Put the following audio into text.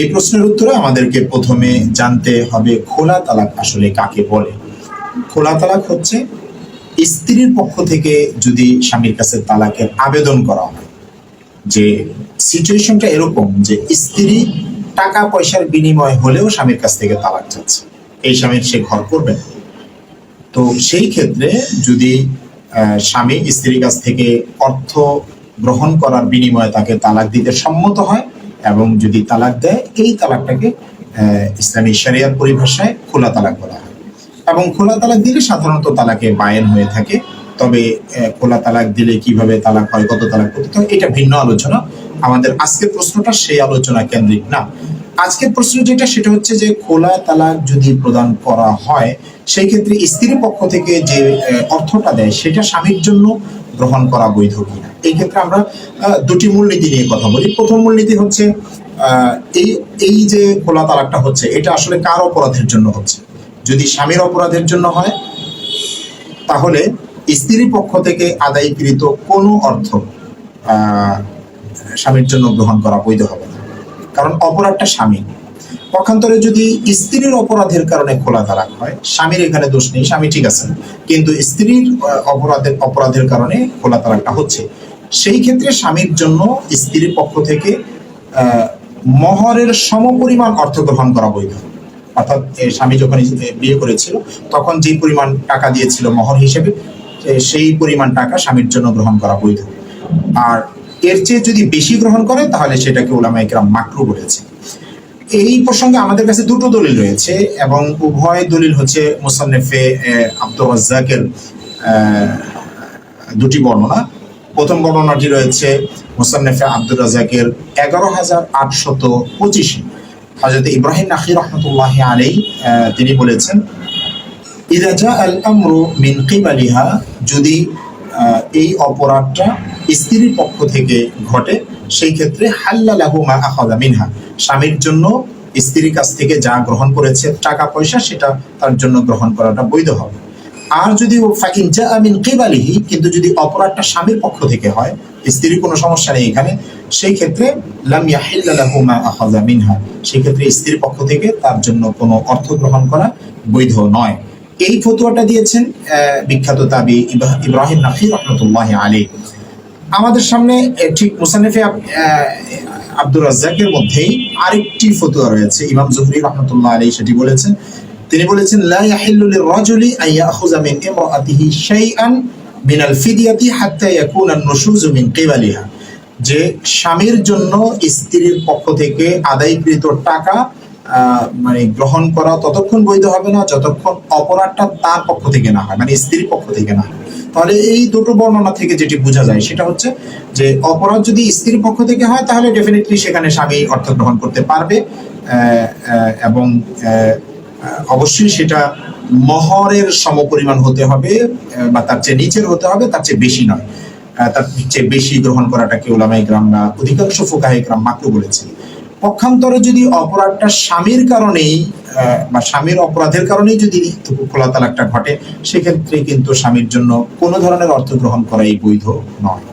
এই প্রশ্নের উত্তরে আমাদেরকে প্রথমে জানতে হবে খোলা তালাক আসলে কাকে বলে খোলা তালাক হচ্ছে স্ত্রীর পক্ষ থেকে যদি স্বামীর কাছে তালাকের আবেদন করা হয়, যে সিচুয়েশনটা এরকম যে স্ত্রী টাকা পয়সার বিনিময় হলেও স্বামীর কাছ থেকে তালাক চাচ্ছে, এই স্বামীর সে ঘর করবে না। তো সেই ক্ষেত্রে যদি স্বামী স্ত্রীর কাছ থেকে অর্থ গ্রহণ করার বিনিময়ে তাকে তালাক দিতে সম্মত হয় এবং যদি তালাক দেয়, এই তালাকটাকে ইসলামী শরিয়ার পরিভাষায় খোলা তালাক বলা হয়। এবং খোলা তালাক দিলে সাধারণত তালাকে বায়েন হয়ে থাকে। তবে খোলা তালাক দিলে কীভাবে তালাক হয়, কত তালাক করতে হয়, এটা ভিন্ন আলোচনা। আমাদের আজকের প্রশ্নটা সেই আলোচনা কেন্দ্রিক না। আজকের প্রশ্ন যেটা, সেটা হচ্ছে যে, খোলা তালাক যদি প্রদান করা হয় সেই ক্ষেত্রে স্ত্রীর পক্ষ থেকে যে অর্থটা দেয়, সেটা স্বামীর জন্য গ্রহণ করা বৈধ কিনা? এই ক্ষেত্রে আমরা দুটি মূলনীতি নিয়ে কথা বলি। প্রথম মূলনীতি হচ্ছে এই এই যে খোলা তালাকটা হচ্ছে, এটা আসলে কার অপরাধের জন্য হচ্ছে? যদি স্বামীর অপরাধের জন্য হয়, তাহলে স্ত্রীর পক্ষ থেকে আদায়কৃত কোনো অর্থ স্বামীর জন্য গ্রহণ করা বৈধ হবে না। কারণ অপরাধটা স্বামী। পক্ষান্তরে যদি স্ত্রীর অপরাধের কারণে খোলা তালাক হয়, স্বামীর এখানে দোষ নেই, স্বামী ঠিক আছেন কিন্তু স্ত্রীর অপরাধের অপরাধের কারণে খোলা তালাকটা হচ্ছে। সেই ক্ষেত্রে স্বামীর জন্য স্ত্রীর পক্ষ থেকে মহরের সমপরিমাণ অর্থ গ্রহণ করা বৈধ। অর্থাৎ স্বামী যখন বিয়ে করেছিল, তখন যে পরিমাণ টাকা দিয়েছিল মহর হিসেবে সেই পরিমাণ টাকা স্বামীর জন্য গ্রহণ করা বৈধ। আর এর চেয়ে যদি বেশি গ্রহণ করে, তাহলে সেটাকে ওলামা ইকরাম মাকরু বলেছে। এই প্রসঙ্গে আমাদের কাছে দুটো দলিল রয়েছে, এবং উভয় দলিল হচ্ছে মুসান্নেফে আব্দুর রাজ্জাকের দুটি বর্ণনা। প্রথম বর্ণনাটি রয়েছে মুসান্নেফে আব্দুর রাজাকের এগারো হাজার আটশত পঁচিশে। হজরত ইব্রাহিম নাকি রহমতুল্লাহ আহ, তিনি বলেছেন ইদা জা আল আমরু মিন কিবালিহা যদি এই অপরাধটা স্ত্রীর পক্ষ থেকে ঘটে সেই ক্ষেত্রে হাল্লা লাহু মা আখাদা মিনহা। স্বামীর জন্য স্ত্রীর কাছ থেকে যা গ্রহণ করেছে টাকা পয়সা সেটা তার জন্য গ্রহণ করাটা বৈধ হবে। আর যদি ও ফাইন জা মিন কিবালিহি, কিন্তু যদি অপরাধটা স্বামীর পক্ষ থেকে হয়, স্ত্রীর কোনো সমস্যা নেই এখানে, সেই ক্ষেত্রে লাম ইয়াহিল্লা লাহু মা আখাযা মিনহা। সেই ক্ষেত্রে স্ত্রীর পক্ষ থেকে তার জন্য কোনো অর্থ গ্রহণ করা বৈধ নয়। এই ফতুয়াটা দিয়েছেন বিখ্যাত তাবি ইব্রাহ- ইব্রাহিম নাফি রহমতুল্লাহ আলী আমাদের সামনে ঠিক মুসানিফে আব্দুর রাজ্জাকের মধ্যেই আরেকটি ফতুয়া রয়েছে। ইমাম জুহরি রহমতুল্লাহ আলী সেটি বলেছেন তিনি বলেছেন, লা ইয়াহিল্লু লির-রাজুলি আন ইয়াখুযা মিন ইমরাআতিহি শাইআন মিনাল ফিদিয়াতি হাত্তা ইয়াকুনা আন-নুশুযু মিন কিবালিহা। যে স্বামীর জন্য স্ত্রীর পক্ষ থেকে আদায়কৃত টাকা মানে গ্রহণ করা ততক্ষণ বৈধ হবে না, যতক্ষণ অপরাধটা তার পক্ষ থেকে না হয় মানে স্ত্রীর পক্ষ থেকে না হয়। তাহলে এই দুটো বর্ণনা থেকে যেটি বোঝা যায়, সেটা হচ্ছে যে অপরাধ যদি স্ত্রীর পক্ষ থেকে হয়, তাহলে ডেফিনেটলি সেখানে স্বামী অর্থ গ্রহণ করতে পারবে এবং অবশ্যই সেটা মহরের সমপরিমাণ হতে হবে বা তার চেয়ে নিচের হতে হবে, তার চেয়ে বেশি নয়। তার চেয়ে বেশি গ্রহণ করাটাকে ওলামাই গ্রাম বা অধিকাংশ ফোকাহে গ্রাম মাকরু বলেছে। পক্ষান্তরে যদি অপরাধটা স্বামীর কারণেই বা স্বামীর অপরাধের কারণেই যদি খোলা তালাকটা ঘটে, সেক্ষেত্রে কিন্তু স্বামীর জন্য কোনো ধরনের অর্থ গ্রহণ করাই বৈধ নয়।